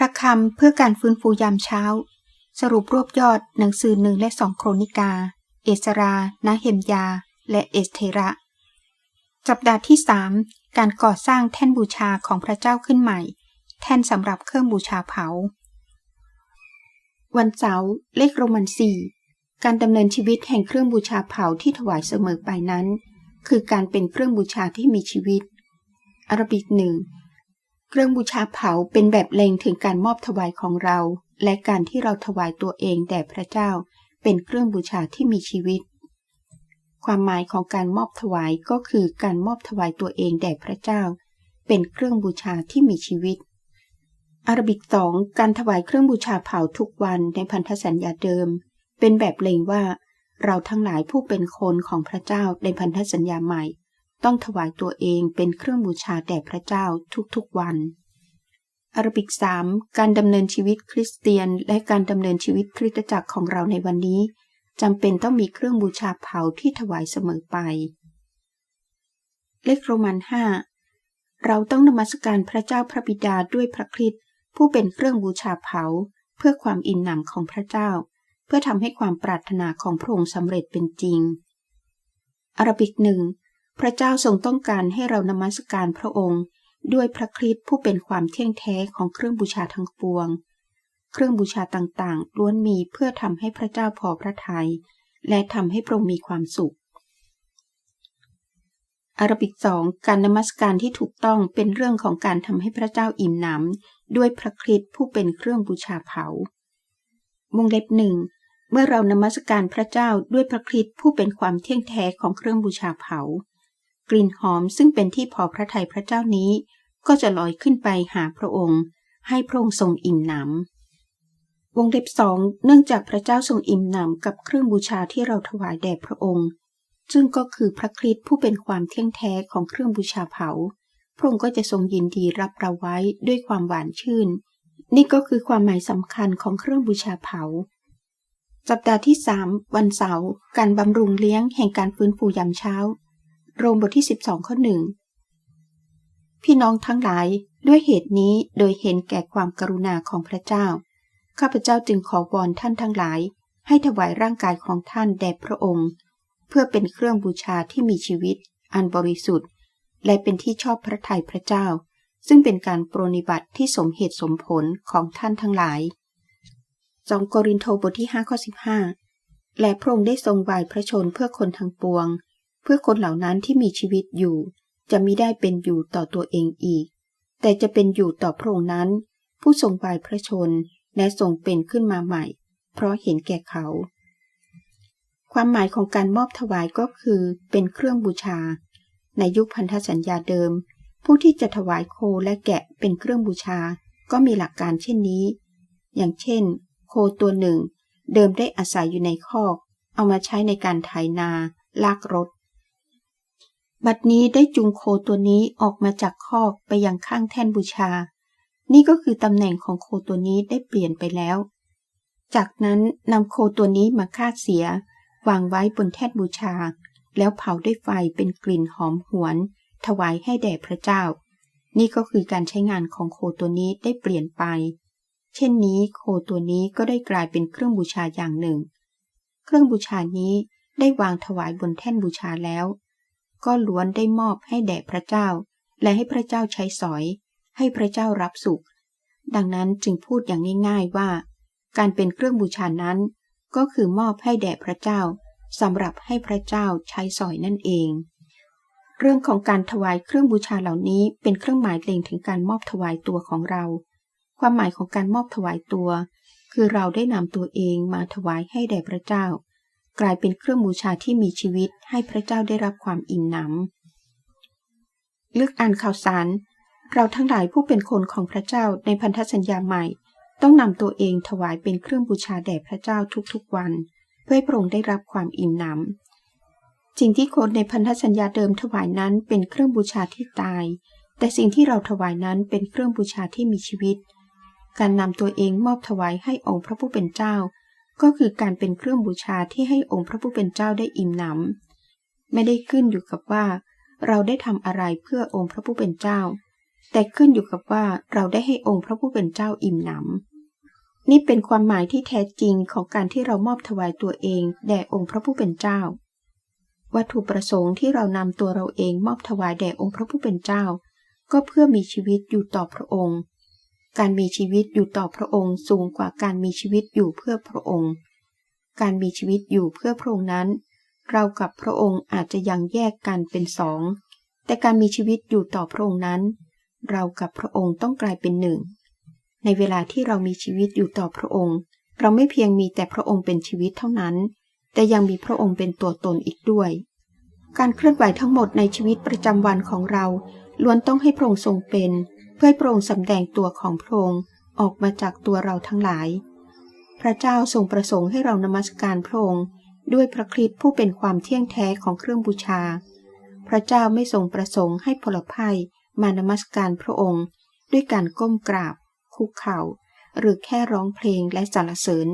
พระคำเพื่อการฟื้นฟูยามเช้า สรุปรวบยอดหนังสือหนึ่งและสองโครนิกา เอสรานาเฮมยา และเอสเทระสัปดาห์ที่สามการก่อสร้างแท่นบูชาของพระเจ้าขึ้นใหม่ แท่นสำหรับเครื่องบูชาเผา วันเสาร์เลขโรมันสี่การดำเนินชีวิตแห่งเครื่องบูชาเผาที่ถวายเสมอไปนั้น คือการเป็นเครื่องบูชาที่มีชีวิต อารบิกหนึ่ง เครื่องบูชาเผาเป็นแบบเล็งถึงการมอบถวายของเรา และการที่เราถวายตัวเองแด่พระเจ้า เป็นเครื่องบูชาที่มีชีวิต ความหมายของการมอบถวายก็คือการมอบถวายตัวเองแด่พระเจ้า เป็นเครื่องบูชาที่มีชีวิต อารบิกสองการถวายเครื่องบูชาเผาทุกวันในพันธสัญญาเดิม เป็นแบบเล็งว่า เราทั้งหลายผู้เป็นคนของพระเจ้าในพันธสัญญาใหม่ ต้องถวายตัวเองเป็นเครื่องบูชาแด่พระเจ้าทุกๆวันอารบิกสามการดำเนินชีวิตคริสเตียน และการดำเนินชีวิตคริสตจักรของเราในวันนี้จำเป็นต้องมีเครื่องบูชาเผาที่ถวายเสมอไป เลขโรมันห้าเราต้องนมัสการพระเจ้าพระบิดาด้วยพระคริสต์ผู้เป็นเครื่องบูชาเผา เพื่อความอิ่มหนำของพระเจ้า เพื่อทำให้ความปรารถนาของพระองค์สำเร็จเป็นจริงอารบิกหนึ่ง พระเจ้าทรงต้องการให้เรานมัสการพระองค์ ด้วยพระคริสต์ผู้เป็นความเที่ยงแท้ของเครื่องบูชาทั้งปวง เครื่องบูชาต่างๆล้วนมีเพื่อทำให้พระเจ้าพอพระทยัยและทำให้พระองค์มีความสุข อารบิกสองการนมัสการที่ถูกต้องเป็นเรื่องของการทำให้พระเจ้าอิ่มหนำด้วยพระคริสต์ผู้เป็นเครื่องบูชาเผาวงเล็บหนึ่งเมื่อเรานมัสการพระเจ้าด้วยพระคริสต์ผู้เป็นความเที่ยงแท้ของเครื่องบูชาเผา กลิ่นหอมซึ่งเป็นที่พอพระทัยพระเจ้านี้ ก็จะลอยขึ้นไปหาพระองค์ ให้พระองค์ทรงอิ่มหนำวงเล็บสองเนื่องจากพระเจ้าทรงอิ่มหนำกับเครื่องบูชาที่เราถวายแด่พระองค์ ซึ่งก็คือพระคริสต์ผู้เป็นความเที่ยงแท้ของเครื่องบูชาเผา พระองค์ก็จะทรงยินดีรับเราไว้ด้วยความหวานชื่น นี่ก็คือความหมายสำคัญของเครื่องบูชาเผาสัปดาห์ที่สามวันเสาร์ การบำรุงเลี้ยงแห่งการฟื้นฟูยามเช้า โรมบทที่ 12 ข้อหนึ่งพี่น้องทั้งหลายด้วยเหตุนี้โดยเห็นแก่ความกรุณาของพระเจ้า ข้าพเจ้าจึงขอวอนท่านทั้งหลาย ให้ถวายร่างกายของท่านแด่พระองค์ เพื่อเป็นเครื่องบูชาที่มีชีวิต อันบริสุทธิ์ และเป็นที่ชอบพระทัยพระเจ้า ซึ่งเป็นการปรนิบัติที่สมเหตุสมผลของท่านทั้งหลาย 2 โกรินโทบทที่5ข้อ15 และพระองค์ได้ทรงวายพระชนเพื่อคนทั้งปวง เพื่อคนเหล่านั้นที่มีชีวิตอยู่ จะมิได้เป็นอยู่ต่อตัวเองอีก แต่จะเป็นอยู่ต่อพระองค์นั้น ผู้ทรงวายพระชนและทรงเป็นขึ้นมาใหม่ เพราะเห็นแก่เขา ความหมายของการมอบถวายก็คือเป็นเครื่องบูชา ในยุคพันธสัญญาเดิม ผู้ที่จะถวายโคและแกะเป็นเครื่องบูชา ก็มีหลักการเช่นนี้ อย่างเช่น โคตัวหนึ่ง เดิมได้อาศัยอยู่ในคอก เอามาใช้ในการไถนา ลากรถ บัดนี้ได้จูงโคตัวนี้ออกมาจากคอกไปยังข้างแท่นบูชา นี่ก็คือตำแหน่งของโคตัวนี้ได้เปลี่ยนไปแล้ว จากนั้นนำโคตัวนี้มาฆ่าเสีย วางไว้บนแท่นบูชา แล้วเผาด้วยไฟเป็นกลิ่นหอมหวน ถวายให้แด่พระเจ้า นี่ก็คือการใช้งานของโคตัวนี้ได้เปลี่ยนไป เช่นนี้โคตัวนี้ก็ได้กลายเป็นเครื่องบูชาอย่างหนึ่ง เครื่องบูชานี้ได้วางถวายบนแท่นบูชาแล้ว ก็ล้วนได้มอบให้แด่พระเจ้า และให้พระเจ้าใช้สอย ให้พระเจ้ารับสุข ดังนั้นจึงพูดอย่างง่าย ๆว่า การเป็นเครื่องบูชานั้น ก็คือมอบให้แด่พระเจ้าสำหรับให้พระเจ้าใช้สอยนั่นเอง เรื่องของการถวายเครื่องบูชาเหล่านี้เป็นเครื่องหมายเล็งถึงการมอบถวายตัวของเรา ความหมายของการมอบถวายตัว คือเราได้นำตัวเองมาถวายให้แด่พระเจ้า กลายเป็นเครื่องบูชาที่มีชีวิตให้พระเจ้าได้รับความอิ่มหนำเลือกอ่านข่าวสาร เราทั้งหลายผู้เป็นคนของพระเจ้าในพันธสัญญาใหม่ ต้องนำตัวเองถวายเป็นเครื่องบูชาแด่พระเจ้าทุกๆวัน เพื่อให้พระองค์ได้รับความอิ่มหนำสิ่งที่คนในพันธสัญญาเดิมถวายนั้นเป็นเครื่องบูชาที่ตาย แต่สิ่งที่เราถวายนั้นเป็นเครื่องบูชาที่มีชีวิต การนำตัวเองมอบถวายให้องค์พระผู้เป็นเจ้า ก็คือการเป็นเครื่องบูชาที่ให้องค์พระผู้เป็นเจ้าได้อิ่มหนำไม่ได้ขึ้นอยู่กับว่า เราได้ทำอะไรเพื่อองค์พระผู้เป็นเจ้า แต่ขึ้นอยู่กับว่าเราได้ให้องค์พระผู้เป็นเจ้าอิ่มหนำนี่เป็นความหมายที่แท้จริงของการที่เรามอบถวายตัวเอง แด่องค์พระผู้เป็นเจ้า วัตถุประสงค์ที่เรานำตัวเราเองมอบถวายแด่องค์พระผู้เป็นเจ้า ก็เพื่อมีชีวิตอยู่ต่อพระองค์ การมีชีวิตอยู่ต่อพระองค์สูงกว่าการมีชีวิตอยู่เพื่อพระองค์ การมีชีวิตอยู่เพื่อพระองค์นั้น เรากับพระองค์อาจจะยังแยกกันเป็นสอง แต่การมีชีวิตอยู่ต่อพระองค์นั้น เรากับพระองค์ต้องกลายเป็นหนึ่ง ในเวลาที่เรามีชีวิตอยู่ต่อพระองค์ เราไม่เพียงมีแต่พระองค์เป็นชีวิตเท่านั้น แต่ยังมีพระองค์เป็นตัวตนอีกด้วย การเคลื่อนไหวทั้งหมดในชีวิตประจำวันของเราล้วนต้องให้พระองค์ทรงเป็น เพื่อให้พระองค์สำแดงตัวของพระองค์ออกมาจากตัวเราทั้งหลาย พระเจ้าทรงประสงค์ให้เรานมัสการพระองค์ด้วยพระคริสต์ผู้เป็นความเที่ยงแท้ของเครื่องบูชา พระเจ้าไม่ทรงประสงค์ให้พลภัยมานมัสการพระองค์ ด้วยการก้มกราบ คุกเข่า หรือแค่ร้องเพลงและสรรเสริญ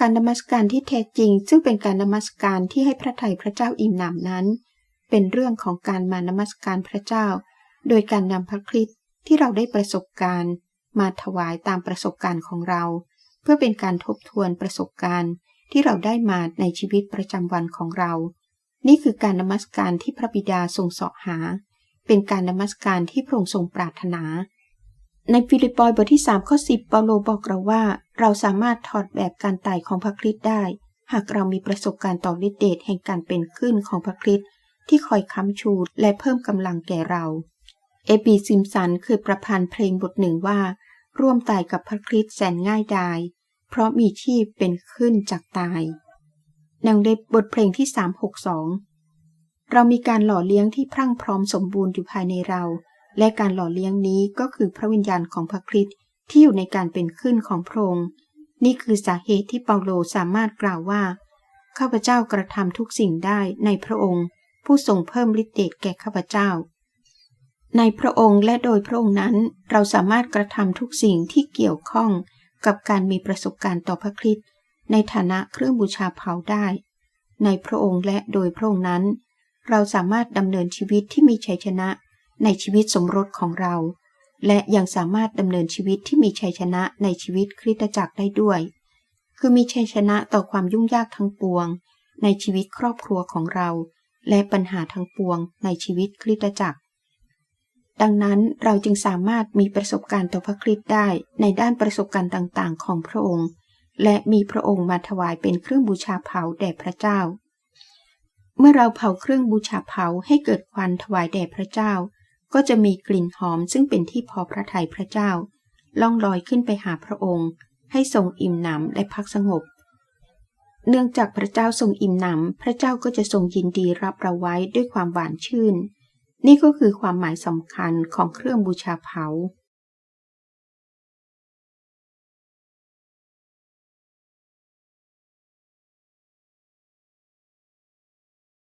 การนมัสการที่แท้จริง ซึ่งเป็นการนมัสการที่ให้พระทัยพระเจ้าอิ่มหนำนั้น เป็นเรื่องของการมานมัสการพระเจ้า โดยการนำพระคริสต์ ที่เราได้ประสบการณ์ มาถวายตามประสบการณ์ของเรา เพื่อเป็นการทบทวนประสบการณ์ที่เราได้มาในชีวิตประจำวันของเรา นี่คือการนมัสการที่พระบิดาทรงเสาะหา เป็นการนมัสการที่พระองค์ทรงปรารถนา ในฟิลิปปอยบทที่3ข้อ10เปาโลบอกเราว่า เราสามารถถอดแบบการไตายของพระคริสต์ได้ หากเรามีประสบการณ์ต่อฤทธิเดชแห่งการเป็นขึ้นของพระคริสต์ที่คอยค้ำชูและเพิ่มกำลังแก่เรา เอบีซิมสันเคยประพันธ์เพลงบทหนึ่งว่า ร่วมตายกับพระคริสต์แสนง่ายดาย เพราะมีชีพเป็นขึ้นจากตายนางเล็บทเพลงที่ 362 เรามีการหล่อเลี้ยงที่พรั่งพร้อมสมบูรณ์อยู่ภายในเรา และการหล่อเลี้ยงนี้ก็คือพระวิญญาณของพระคริสต์ที่อยู่ในการเป็นขึ้นของพระองค์ นี่คือสาเหตุที่เปาโลสามารถกล่าวว่า ข้าพเจ้ากระทำทุกสิ่งได้ในพระองค์ ผู้ทรงเพิ่มฤทธิ์เดชแก่ข้าพเจ้า ในพระองค์และโดยพระองค์นั้น เราสามารถกระทำทุกสิ่งที่เกี่ยวข้องกับการมีประสบการณ์ต่อพระคริสต์ในฐานะเครื่องบูชาเผาได้ ในพระองค์และโดยพระองค์นั้น เราสามารถดำเนินชีวิตที่มีชัยชนะในชีวิตสมรสของเรา และยังสามารถดำเนินชีวิตที่มีชัยชนะในชีวิตคริสตจักรได้ด้วย คือมีชัยชนะต่อความยุ่งยากทั้งปวง ในชีวิตครอบครัวของเรา และปัญหาทั้งปวงในชีวิตคริสตจักร ดังนั้นเราจึงสามารถมีประสบการณ์ต่อพระคริสต์ได้ในด้านประสบการณ์ต่างๆ ของพระองค์ และมีพระองค์มาถวายเป็นเครื่องบูชาเผาแด่พระเจ้า เมื่อเราเผาเครื่องบูชาเผาให้เกิดควันถวายแด่พระเจ้า ก็จะมีกลิ่นหอมซึ่งเป็นที่พอพระทัยพระเจ้า ล่องลอยขึ้นไปหาพระองค์ ให้ทรงอิ่มหนำและพักสงบ เนื่องจากพระเจ้าทรงอิ่มหนำพระเจ้าก็จะทรงยินดีรับเราไว้ด้วยความหวานชื่น นี่ก็คือความหมายสำคัญของเครื่องบูชาเผา